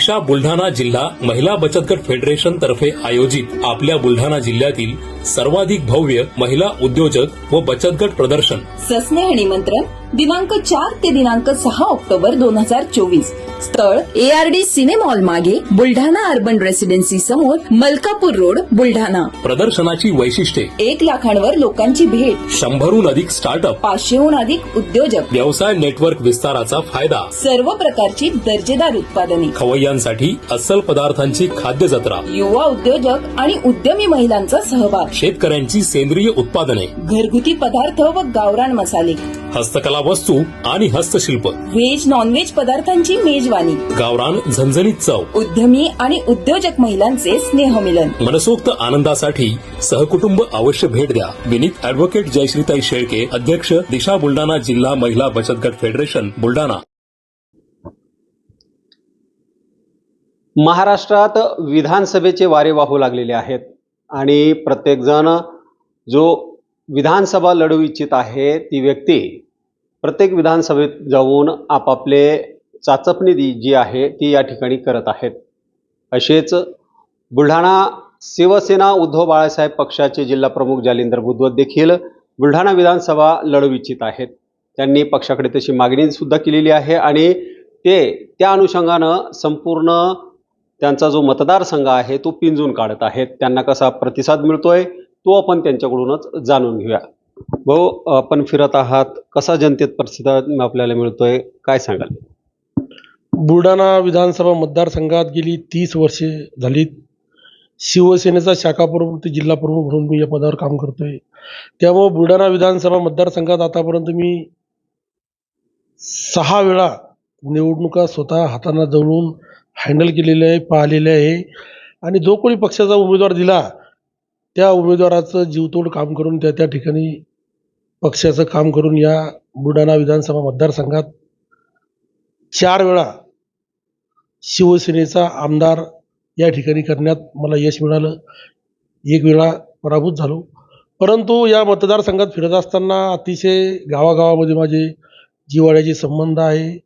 दिशा बुलढाणा जिल्हा महिला बचत गट फेडरेशन तर्फे आयोजित आपल्या बुलढाणा जिल्ह्यातील सर्वाधिक भव्य महिला उद्योजक व बचत गट प्रदर्शन. सस्नेह निमंत्रण दिनांक चार ते दिनांक सहा ऑक्टोबर दोन हजार चोवीस. स्थळ एआरडी सिनेमॉल मागे बुलढाणा अर्बन रेसिडेन्सी समोर मलकापूर रोड बुलढाणा. प्रदर्शनाची वैशिष्ट्ये. एक लाखांवर लोकांची भेट. शंभरहून अधिक स्टार्टअप. पाचशेहून अधिक उद्योजक. व्यवसाय नेटवर्क विस्ताराचा फायदा. सर्व प्रकारची दर्जेदार उत्पादने. खवय्यांसाठी अस्सल पदार्थांची खाद्य जत्रा. युवा उद्योजक आणि उद्यमी महिलांचा सहभाग. शेतकऱ्यांची सेंद्रिय उत्पादने. घरगुती पदार्थ व गावरान मसाले. हस्तकला वस्तू आणि हस्तशिल्प. व्हेज नॉनव्हेज पदार्थांची मेजवानी. गावरान झणझणीत चव. उद्यमी आणि उद्योजक महिलांचे स्नेहमिलन. मनसोक्त आनंदासाठी सहकुटुंब अवश्य भेट द्या. विनीत अॅडव्होकेट जयश्रीताई शेळके अध्यक्ष दिशा बुलढाणा जिल्हा महिला बचत गट फेडरेशन बुलढाणा. महाराष्ट्रात विधानसभेचे वारे वाहू लागलेले आहेत. आणि प्रत्येकजण जो विधानसभा लढवू इच्छित आहे ती व्यक्ती प्रत्येक विधानसभेत जाऊन आपापले चाचपणी जी जी आहे ती या ठिकाणी करत आहेत. असेच बुलढाणा शिवसेना उद्धव बाळासाहेब पक्षाचे जिल्हाप्रमुख जालिंदर बुद्धवत देखील बुलढाणा विधानसभा लढू इच्छित आहेत. त्यांनी पक्षाकडे तशी मागणी सुद्धा केलेली आहे आणि ते त्या अनुषंगानं संपूर्ण त्यांचा जो मतदारसंघ आहे तो पिंजून काढत आहेत. त्यांना कसा प्रतिसाद मिळतोय तो आपण त्यांच्याकडूनच जाणून घेऊया. भाऊ आपण फिरत आहात. कसा जनतेत प्रतिसाद आपल्याला मिळतोय? काय सांगाल? बुलढाणा विधानसभा मतदारसंघात गेली तीस वर्षे झाली शिवसेनेचा शाखा प्रमुख ते जिल्हा प्रमुख म्हणून मी या पदावर काम करतोय. त्यामुळं बुलढाणा विधानसभा मतदारसंघात आतापर्यंत मी सहा वेळा निवडणुका स्वतः हातांना जवळून हँडल केलेले आहे पाहिलेले आहे. आणि जो कोणी पक्षाचा उमेदवार दिला त्या उमेदवाराचं जीवतोड काम करून त्या त्या ठिकाणी पक्षाचं काम करून या बुलढाणा विधानसभा मतदारसंघात चार वेळा शिवसेनेचा आमदार या ठिकाणी करण्यात मला यश मिळालं. एक वेळा पराभूत झालो. परंतु या मतदारसंघात फिरत असताना अतिशय गावागावामध्ये माझे जिव्हाळ्याचे संबंध आहे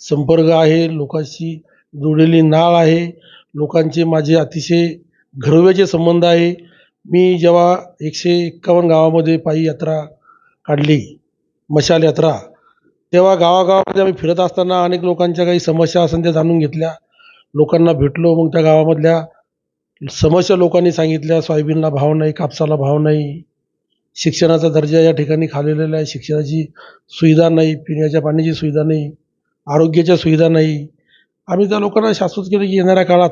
संपर्क आहे लोकांशी जोडलेली नाळ आहे लोकांचे माझे अतिशय घरव्याचे संबंध आहे. मी जेव्हा एकशे एक्कावन्न गावामध्ये पायी यात्रा काढली मशाल यात्रा. तेव्हा गावागावामध्ये आम्ही फिरत असताना अनेक लोकांच्या काही समस्या असेल त्या जाणून घेतल्या. लोकांना भेटलो मग त्या गावामधल्या समस्या लोकांनी सांगितल्या सोयाबीनला भाव नाही कापसाला भाव नाही शिक्षणाचा दर्जा या ठिकाणी खालेलेला आहे शिक्षणाची सुविधा नाही पिण्याच्या पाण्याची सुविधा नाही आरोग्याच्या सुविधा नाही. आम्ही त्या लोकांना शाश्वत केलं की येणाऱ्या काळात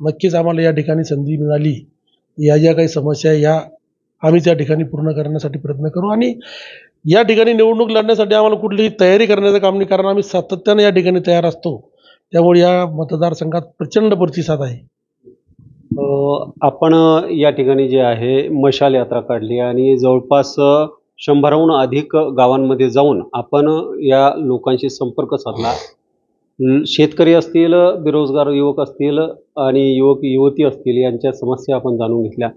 नक्कीच आम्हाला या ठिकाणी संधी मिळाली. या ज्या काही समस्या या आम्ही त्या ठिकाणी पूर्ण करण्यासाठी प्रयत्न करू आणि या ठिकाणी निवडणूक लढण्यासाठी आम्हाला कुठलीही तयारी करण्याचं काम नाही कारण आम्ही सातत्यानं या ठिकाणी तयार असतो. त्यामुळे या मतदारसंघात प्रचंड प्रतिसाद आहे. आपण या ठिकाणी जे आहे मशाल यात्रा काढली आणि जवळपास शंभराहून अधिक गावांमध्ये जाऊन आपण या लोकांशी संपर्क साधला. शेतकरी असतील बेरोजगार युवक असतील आणि युवक युवती असतील यांच्या समस्या आपण जाणून घेतल्या.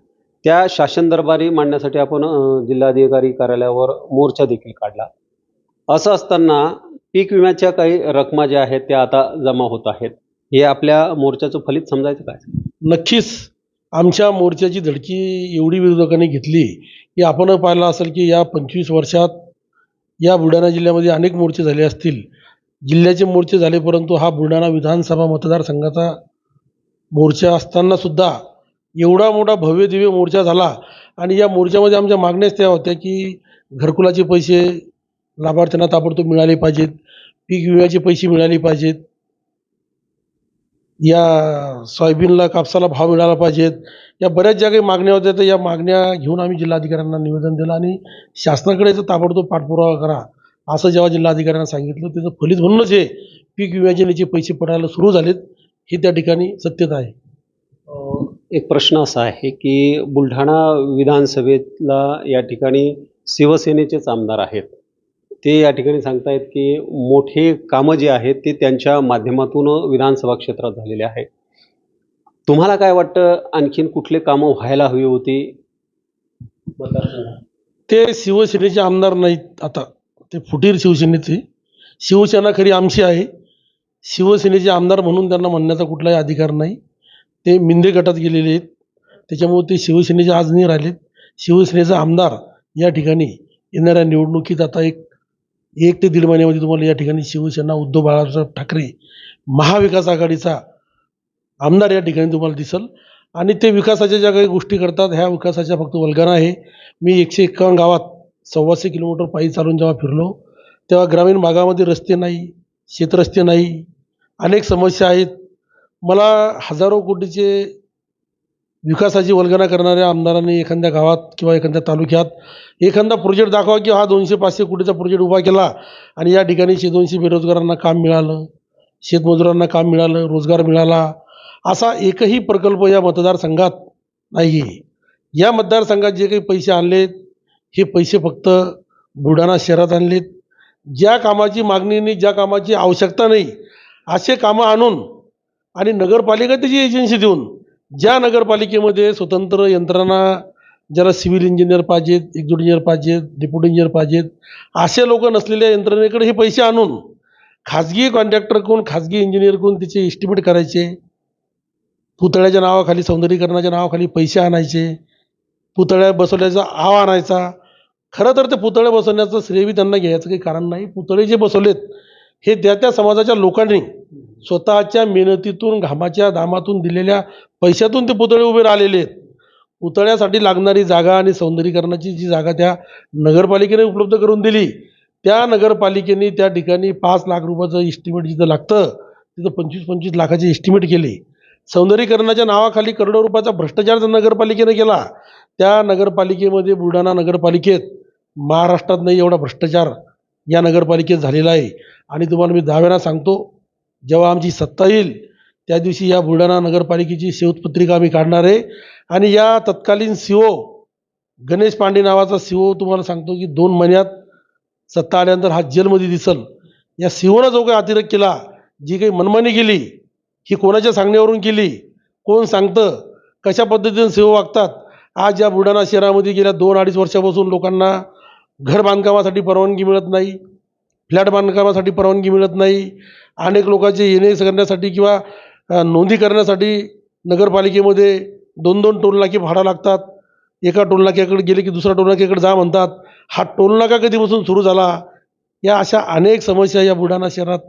त्या शासन दरबारी मांडण्यासाठी आपण जिल्हाधिकारी कार्यालयावर मोर्चा देखील काढला. असं असताना पीक विम्याच्या काही रकमा ज्या आहेत त्या आता जमा होत आहेत. हे आपल्या मोर्चाचं फलित समजायचं काय? नक्कीच. आमच्या मोर्चाची धडकी एवढी विरोधकांनी घेतली की आपण पाहिलं असेल की या पंचवीस वर्षात या बुलढाणा जिल्ह्यामध्ये अनेक मोर्चे झाले असतील. जिल्ह्याचे मोर्चे झाले परंतु हा बुलढाणा विधानसभा मतदारसंघाचा मोर्चा असताना सुद्धा एवढा मोठा भव्य दिव्य मोर्चा झाला आणि या मोर्चामध्ये आमच्या मागण्याच त्या होत्या की घरकुलाचे पैसे लाभार्थ्यांना ताबडतोब मिळाले पाहिजेत पीक विम्याचे पैसे मिळाले पाहिजेत. या सोयाबीनला कापसाला भाव मिळाला पाहिजेत. या बऱ्याच ज्या काही मागण्या होत्या तर या मागण्या घेऊन आम्ही जिल्हाधिकाऱ्यांना निवेदन दिलं आणि शासनाकडे याचा ताबडतोब पाठपुरावा करा असं जेव्हा जिल्हाधिकाऱ्यांना सांगितलं त्याचं फलित म्हणूनच हे पीक विम्याचे याचे पैसे पडायला सुरू झालेत हे त्या ठिकाणी सत्यता आहे. एक प्रश्न असा आहे की बुलढाणा विधानसभेला या ठिकाणी शिवसेनेचेच आमदार आहेत. ते या ठिकाणी सांगतायत की मोठे कामं जे आहेत ते त्यांच्या माध्यमातून विधानसभा क्षेत्रात झालेले आहे तुम्हाला काय वाटतं आणखीन कुठले कामं व्हायला हवी होती? ते शिवसेनेचे आमदार नाहीत आता. ते फुटीर शिवसेनेचे. शिवसेना खरी आमची आहे. शिवसेनेचे आमदार म्हणून त्यांना म्हणण्याचा कुठलाही अधिकार नाही. ते मिंदे गटात गेलेले आहेत. त्याच्यामुळे ते शिवसेनेचे आज नाही राहिलेत. शिवसेनेचा आमदार या ठिकाणी येणाऱ्या निवडणुकीत आता एक एक ते दीड महिन्यामध्ये तुम्हाला या ठिकाणी शिवसेना उद्धव बाळासाहेब ठाकरे महाविकास आघाडीचा आमदार या ठिकाणी तुम्हाला दिसल. आणि ते विकासाच्या ज्या काही गोष्टी करतात ह्या विकासाच्या फक्त वल्गाना आहे. मी एकशे एक्कावन्न गावात सव्वाशे किलोमीटर पायी चालून जेव्हा फिरलो तेव्हा ग्रामीण भागामध्ये रस्ते नाही शेतरस्ते नाही. अनेक समस्या आहेत. मला हजारो कोटीचे विकासाची वल्गना करणाऱ्या आमदारांनी एखाद्या गावात किंवा एखाद्या तालुक्यात एखादा प्रोजेक्ट दाखवा की हा दोनशे पाचशे कोटीचा प्रोजेक्ट उभा केला आणि या ठिकाणी शे दोनशे बेरोजगारांना काम मिळालं शेतमजुरांना काम मिळालं रोजगार मिळाला असा एकही प्रकल्प या मतदारसंघात नाही आहे या मतदारसंघात जे काही पैसे आणलेत हे पैसे फक्त बुलढाणा शहरात आणलेत. ज्या कामाची मागणी नाही ज्या कामाची आवश्यकता नाही असे कामं आणून आणि नगरपालिका त्याची एजन्सी देऊन ज्या नगरपालिकेमध्ये स्वतंत्र यंत्रणा ज्याला सिव्हिल इंजिनियर पाहिजेत एक्झिक्युटिव्ह इंजिनियर पाहिजेत डेप्युटी इंजिनियर पाहिजेत असे लोक नसलेल्या यंत्रणेकडे हे पैसे आणून खाजगी कॉन्ट्रॅक्टरकडून खाजगी इंजिनियरकडून त्याचे एस्टिमेट करायचे. पुतळ्याच्या नावाखाली सौंदर्यीकरणाच्या नावाखाली पैसे आणायचे. पुतळ्या बसवल्याचा आव आणायचा. खरं तर ते पुतळे बसवण्याचं श्रेयबी त्यांना घ्यायचं काही कारण नाही. पुतळे जे बसवलेत हे त्या त्या समाजाच्या लोकांनी स्वतःच्या मेहनतीतून घामाच्या दामातून दिलेल्या पैशातून ते पुतळे उभे राहिलेले आहेत. पुतळ्यासाठी लागणारी जागा आणि सौंदर्यीकरणाची जी जागा त्या नगरपालिकेने उपलब्ध करून दिली त्या नगरपालिकेने त्या ठिकाणी पाच लाख रुपयाचं इस्टिमेट जिथं लागतं तिथं पंचवीस पंचवीस लाखाचे इस्टिमेट केले. सौंदर्यीकरणाच्या नावाखाली करोडो रुपयाचा भ्रष्टाचार जर नगरपालिकेने केला त्या नगरपालिकेमध्ये बुलढाणा नगरपालिकेत महाराष्ट्रात नाही एवढा भ्रष्टाचार या नगरपालिकेत झालेला आहे. आणि तुम्हाला मी दहाव्यानं सांगतो जेव्हा आमची सत्ता येईल त्या दिवशी या बुलढाणा नगरपालिकेची शेवतपत्रिका आम्ही काढणार आहे. आणि या तत्कालीन सी ओ गणेश पांडे नावाचा सी ओ तुम्हाला सांगतो की दोन महिन्यात सत्ता आल्यानंतर हा जेलमध्ये दिसल. या सी ओनं जो काही अतिरेक केला जी काही मनमानी केली ही कोणाच्या सांगण्यावरून केली कोण सांगतं कशा पद्धतीने सी ओ वागतात आज या बुलढाणा शहरामध्ये गेल्या दोन अडीच वर्षापासून लोकांना घर बांधकामासाठी परवानगी मिळत नाही. फ्लॅट बांधकामासाठी परवानगी मिळत नाही. अनेक लोकांचे येणे करण्यासाठी किंवा नोंदी करण्यासाठी नगरपालिकेमध्ये दोन दोन टोलनाके भाडा लागतात. एका टोलनाक्याकडे गेले की दुसऱ्या टोलनाक्याकडे जा म्हणतात. हा टोलनाका कधीपासून सुरू झाला? या अशा अनेक समस्या या बुलढाणा शहरात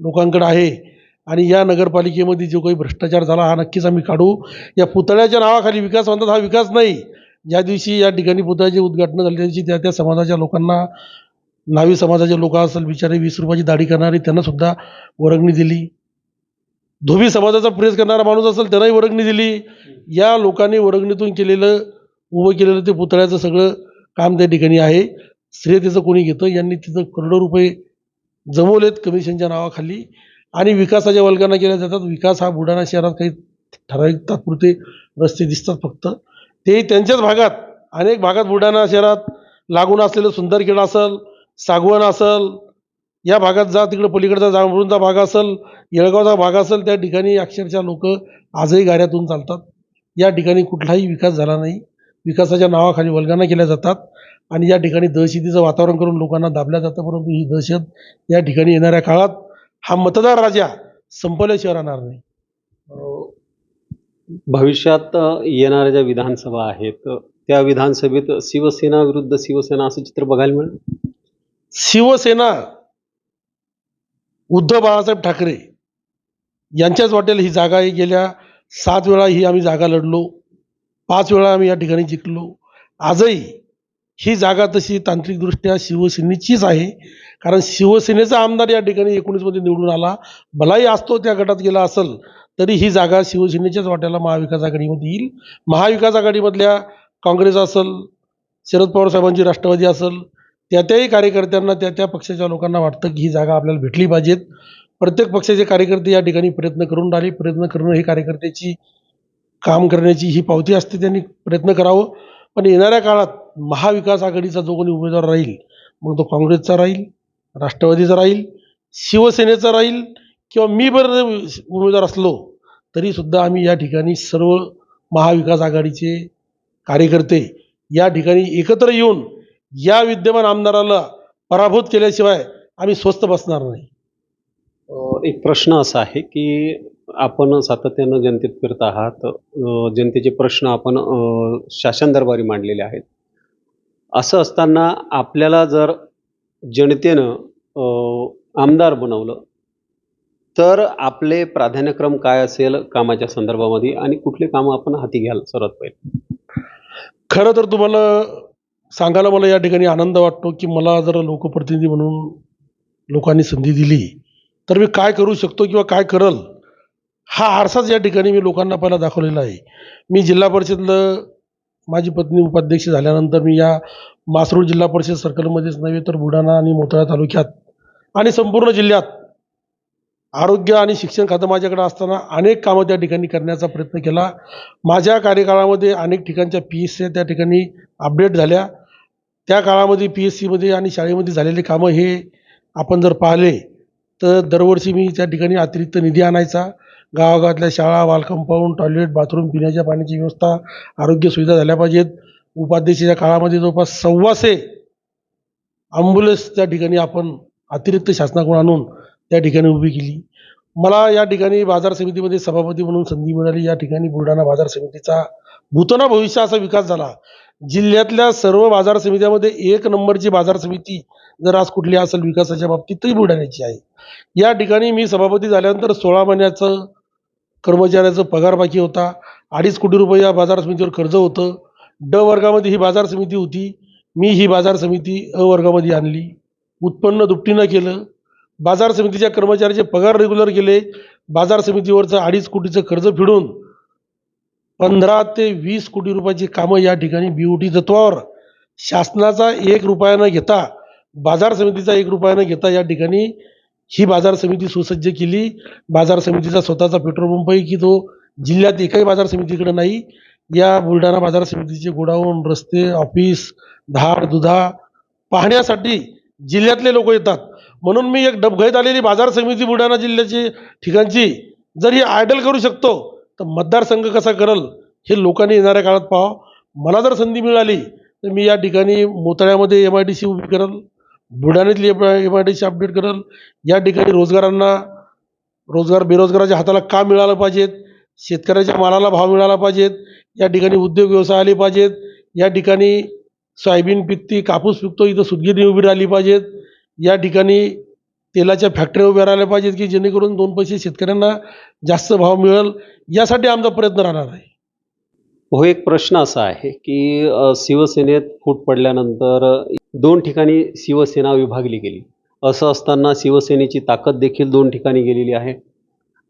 लोकांकडे आहे. आणि या नगरपालिकेमध्ये जो काही भ्रष्टाचार झाला हा नक्कीच आम्ही काढू. या पुतळ्याच्या नावाखाली विकास म्हणतात हा विकास नाही. ज्या दिवशी या ठिकाणी पुतळ्याचे उद्घाटन झाले त्या दिवशी त्या त्या समाजाच्या लोकांना नावी समाजाचे लोक असेल बिचारे वीस रुपयाची दाढी करणारे त्यांना सुद्धा वर्गणी दिली. धोबी समाजाचा प्रेस करणारा माणूस असेल त्यांनाही वर्गणी दिली. या लोकांनी वर्गणीतून केलेलं उभं केलेलं ते पुतळ्याचं सगळं काम त्या ठिकाणी आहे. श्रेय त्याचं कोणी घेतं यांनी तिथं करोडो रुपये जमवलेत कमिशनच्या नावाखाली. आणि विकासाच्या वल्गना केल्या जातात. विकास हा बुलढाणा शहरात काही ठराविक तात्पुरते रस्ते दिसतात फक्त. ते त्यांच्याच भागात अनेक भागात बुलढाणा शहरात लागून असलेलं सुंदरखेड असेल सागवण असेल या भागात जा तिकडे पलीकडचा जांभरूणचा भाग असेल येळगावचा भाग असेल त्या ठिकाणी अक्षरशः लोक आजही गाड्यातून चालतात. या ठिकाणी कुठलाही विकास झाला नाही. विकासाच्या नावाखाली वल्गाना केल्या जातात आणि या ठिकाणी दहशतीचं वातावरण करून लोकांना दाबल्या जातं परंतु ही दहशत या ठिकाणी येणाऱ्या काळात हा मतदार राजा संपल्याशिवाय राहणार नाही. भविष्यात येणाऱ्या ज्या विधानसभा आहेत त्या विधानसभेत शिवसेना विरुद्ध शिवसेना असं चित्र बघायला मिळेल? शिवसेना उद्धव बाळासाहेब ठाकरे यांच्याच वाटेल ही जागा ही गेल्या. सात वेळा ही आम्ही जागा लढलो. पाच वेळा आम्ही या ठिकाणी जिंकलो. आजही ही जागा तशी तांत्रिकदृष्ट्या शिवसेनेचीच आहे. कारण शिवसेनेचा आमदार या ठिकाणी एकोणीसमध्ये निवडून आला. भलाही असतो त्या गटात गेला असेल तरी ही जागा शिवसेनेच्याच वाट्याला महाविकास आघाडीमध्ये येईल. महाविकास आघाडीमधल्या काँग्रेस असेल शरद पवार साहेबांची राष्ट्रवादी असेल त्या त्याही कार्यकर्त्यांना त्या त्या पक्षाच्या लोकांना वाटतं की ही जागा आपल्याला भेटली पाहिजेत. प्रत्येक पक्षाचे कार्यकर्ते या ठिकाणी प्रयत्न करून राहिले. प्रयत्न करणं ही कार्यकर्त्याची काम करण्याची ही पावती असते. त्यांनी प्रयत्न करावं. पण येणाऱ्या काळात महाविकास आघाडीचा जो कोणी उमेदवार राहील मग तो काँग्रेसचा राहील राष्ट्रवादीचा राहील शिवसेनेचा राहील किंवा मी बरं उमेदवार असलो तरीसुद्धा आम्ही या ठिकाणी सर्व महाविकास आघाडीचे कार्यकर्ते या ठिकाणी एकत्र येऊन या विद्यमान आमदाराला पराभूत केल्याशिवाय आम्ही स्वस्थ बसणार नाही. एक प्रश्न असा आहे की आपण सातत्यानं जनतेत फिरत आहात. जनतेचे प्रश्न आपण शासन दरबारी मांडलेले आहेत. असं असताना आपल्याला जर जनतेनं आमदार बनवलं तर आपले प्राधान्यक्रम काय असेल कामाच्या संदर्भामध्ये आणि कुठले कामं आपण हाती घ्याल सर्वात पहिले? खरं तर तुम्हाला सांगायला मला या ठिकाणी आनंद वाटतो की मला जर लोकप्रतिनिधी म्हणून लोकांनी संधी दिली तर मी काय करू शकतो किंवा काय करल? हा आरसाच या ठिकाणी मी लोकांना पहिला दाखवलेला आहे. मी जिल्हा परिषदलं माझी पत्नी उपाध्यक्ष झाल्यानंतर मी या मासरूळ जिल्हा परिषद सर्कलमध्येच नव्हे तर बुलढाणा आणि मोताळा तालुक्यात आणि संपूर्ण जिल्ह्यात आरोग्य आणि शिक्षण खातं माझ्याकडे असताना अनेक कामं त्या ठिकाणी करण्याचा प्रयत्न केला. माझ्या कार्यकाळामध्ये अनेक ठिकाणच्या पी एस त्या ठिकाणी अपडेट झाल्या. त्या काळामध्ये पी एस सीमध्ये आणि शाळेमध्ये झालेले कामं हे आपण जर पाहिले तर दरवर्षी मी त्या ठिकाणी अतिरिक्त निधी आणायचा. गावागावातल्या शाळा वाल कंपाऊंड टॉयलेट बाथरूम पिण्याच्या पाण्याची व्यवस्था आरोग्य सुविधा झाल्या पाहिजेत. उपाध्यक्षाच्या काळामध्ये जवळपास सव्वाशे ॲम्ब्युलन्स त्या ठिकाणी आपण अतिरिक्त शासनाकडून आणून त्या ठिकाणी उभी केली. मला या ठिकाणी बाजार समितीमध्ये सभापती म्हणून संधी मिळाली. या ठिकाणी बुलढाणा बाजार समितीचा भूतना भविष्य असा विकास झाला. जिल्ह्यातल्या सर्व बाजार समित्यामध्ये एक नंबरची बाजार समिती जर आज कुठली असेल विकासाच्या बाबतीत तरी बुलढाण्याची आहे. या ठिकाणी मी सभापती झाल्यानंतर सोळा महिन्याचं कर्मचाऱ्याचं पगार बाकी होता. अडीच कोटी रुपये या बाजार समितीवर कर्ज होतं. ड वर्गामध्ये ही बाजार समिती होती. मी ही बाजार समिती अ वर्गामध्ये आणली. उत्पन्न दुपटीनं केलं. बाजार समितीच्या कर्मचाऱ्याचे पगार रेग्युलर केले. बाजार समितीवरचं अडीच कोटीचं कर्ज फेडून पंधरा ते वीस कोटी रुपयाची कामं या ठिकाणी बी ओ टी तत्वावर शासनाचा एक रुपयानं घेता बाजार समितीचा एक रुपयानं घेता या ठिकाणी ही बाजार समिती सुसज्ज केली. बाजार समितीचा स्वतःचा पेट्रोल पंपही की तो जिल्ह्यात एकही बाजार समितीकडे नाही. या बुलढाणा बाजार समितीचे गोडाऊन रस्ते ऑफिस धाड दुधा पाहण्यासाठी जिल्ह्यातले लोक येतात. म्हणून मी एक डबघाईत आलेली बाजार समिती बुलढाणा जिल्ह्याची ठिकाणची जर ही आयडल करू शकतो तर मतदारसंघ कसा करल हे लोकांनी येणाऱ्या काळात पाहावं. मला जर संधी मिळाली तर मी या ठिकाणी मोताळ्यामध्ये एम आय डी सी उभी करल बुलढाण्यातली M I D C update करल. या ठिकाणी रोजगारांना रोजगार बेरोजगाराच्या हाताला काम मिळालं पाहिजेत? शेतकऱ्याच्या मालाला भाव मिळाला पाहिजेत? या ठिकाणी उद्योग व्यवसाय आले पाहिजेत? या ठिकाणी सोयाबीन पिकती कापूस पिकतो इथं सुदगिरणी उभी राहिली पाहिजेत? या ठिकाणी तेलाच्या फॅक्टऱ्या उभ्या राहिल्या पाहिजेत की जेणेकरून दोन पैसे शेतकऱ्यांना जास्त भाव मिळेल यासाठी आमचा प्रयत्न राहणार आहे. हो एक प्रश्न असा आहे की शिवसेनेत फूट पडल्यानंतर दोन ठिकाणी शिवसेना विभागली गेली. असं असताना शिवसेनेची ताकद देखील दोन ठिकाणी गेलेली आहे.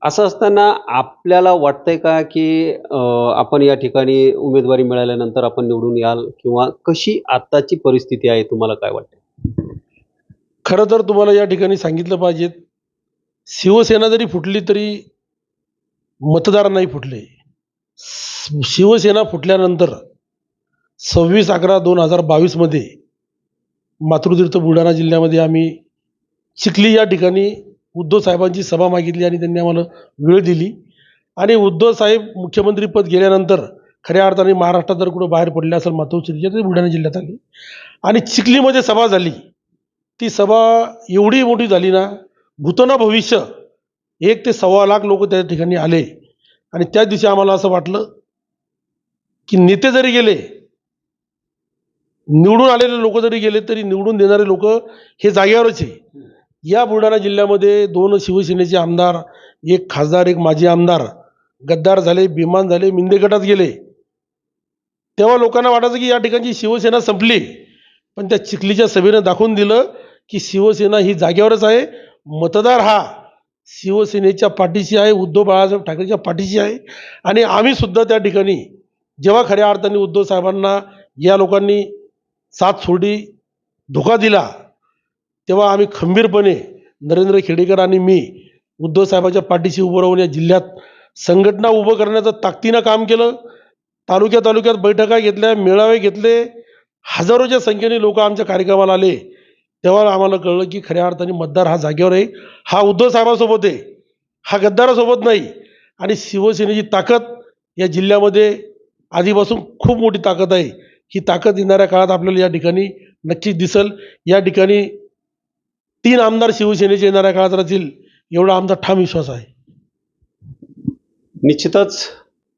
असं असताना आपल्याला वाटतंय का की आपण या ठिकाणी उमेदवारी मिळाल्यानंतर आपण निवडून याल किंवा कशी आत्ताची परिस्थिती आहे तुम्हाला काय वाटतं खरं तर तुम्हाला या ठिकाणी सांगितलं पाहिजे शिवसेना जरी फुटली तरी मतदार नाही फुटले. शिवसेना फुटल्यानंतर सव्वीस अकरा दोन हजार बावीसमध्ये मातृतीर्थ बुलढाणा जिल्ह्यामध्ये आम्ही चिखली या ठिकाणी उद्धव साहेबांची सभा मागितली आणि त्यांनी आम्हाला वेळ दिली. आणि उद्धव साहेब मुख्यमंत्रीपद गेल्यानंतर खऱ्या अर्थाने महाराष्ट्रात जर कुठं बाहेर पडले असेल मातोश्रीच्या तर बुलढाणा जिल्ह्यात आली. आणि चिखलीमध्ये सभा झाली. ती सभा एवढी मोठी झाली ना भूतना भविष्य एक ते सव्वा लाख लोक त्या ठिकाणी आले. आणि त्या दिवशी आम्हाला असं वाटलं की नेते जरी गेले निवडून आलेले लोक जरी गेले तरी निवडून देणारे लोक हे जागेवरच आहे. या बुलढाणा जिल्ह्यामध्ये दोन शिवसेनेचे आमदार एक खासदार एक माजी आमदार गद्दार झाले बेमान झाले मिंदे गटात गेले. तेव्हा लोकांना वाटायचं की या ठिकाणची शिवसेना संपली. पण त्या चिखलीच्या सभेनं दाखवून दिलं की शिवसेना ही जागेवरच आहे. मतदार हा शिवसेनेच्या पाठीशी आहे उद्धव बाळासाहेब ठाकरेच्या पाठीशी आहे. आणि आम्हीसुद्धा त्या ठिकाणी जेव्हा खऱ्या अर्थाने उद्धव साहेबांना या लोकांनी साथ सोडी धोका दिला तेव्हा आम्ही खंबीरपणे नरेंद्र खेडेकर आणि मी उद्धव साहेबाच्या पाठीशी उभं राहून या जिल्ह्यात संघटना उभं करण्याचं ताकदीनं काम केलं. तालुक्या तालुक्यात बैठका घेतल्या मेळावे घेतले हजारोच्या संख्येने लोक आमच्या कार्यक्रमाला आले. तेव्हा आम्हाला कळलं की खऱ्या अर्थाने मतदार हा जागेवर आहे. हा उद्धव साहेबांसोबत आहे. हा गद्दारासोबत नाही. आणि शिवसेनेची ताकद या जिल्ह्यामध्ये आधीपासून खूप मोठी ताकद आहे. ही ताकद येणाऱ्या काळात आपल्याला या ठिकाणी नक्कीच दिसल. या ठिकाणी तीन आमदार शिवसेनेचे येणाऱ्या काळात राहतील एवढा आमचा ठाम विश्वास आहे. निश्चितच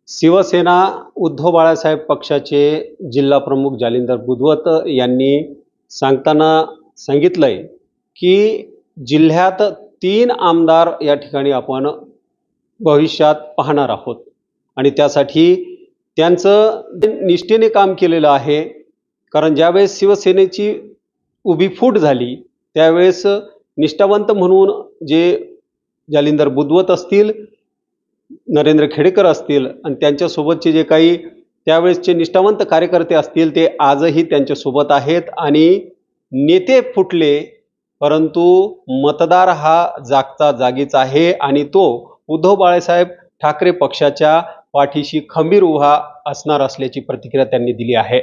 शिवसेना उद्धव बाळासाहेब पक्षाचे जिल्हा प्रमुख जालिंदर बुधवत यांनी सांगताना सांगितलं आहे की जिल्ह्यात तीन आमदार या ठिकाणी आपण भविष्यात पाहणार आहोत. आणि त्यासाठी त्यांचं निष्ठेने काम केलेलं आहे. कारण ज्यावेळेस शिवसेनेची उभी फूट झाली त्यावेळेस निष्ठावंत म्हणून जे जालिंदर बुधवत असतील नरेंद्र खेडेकर असतील आणि त्यांच्यासोबतचे जे काही त्यावेळेसचे निष्ठावंत कार्यकर्ते असतील ते आजही त्यांच्यासोबत आहेत आणि नेते फुटले परंतु मतदार हा जागचा जागीच आहे आणि तो उद्धव बाळासाहेब ठाकरे पक्षाच्या पाठीशी खंबीर उभा असणार असल्याची प्रतिक्रिया त्यांनी दिली आहे.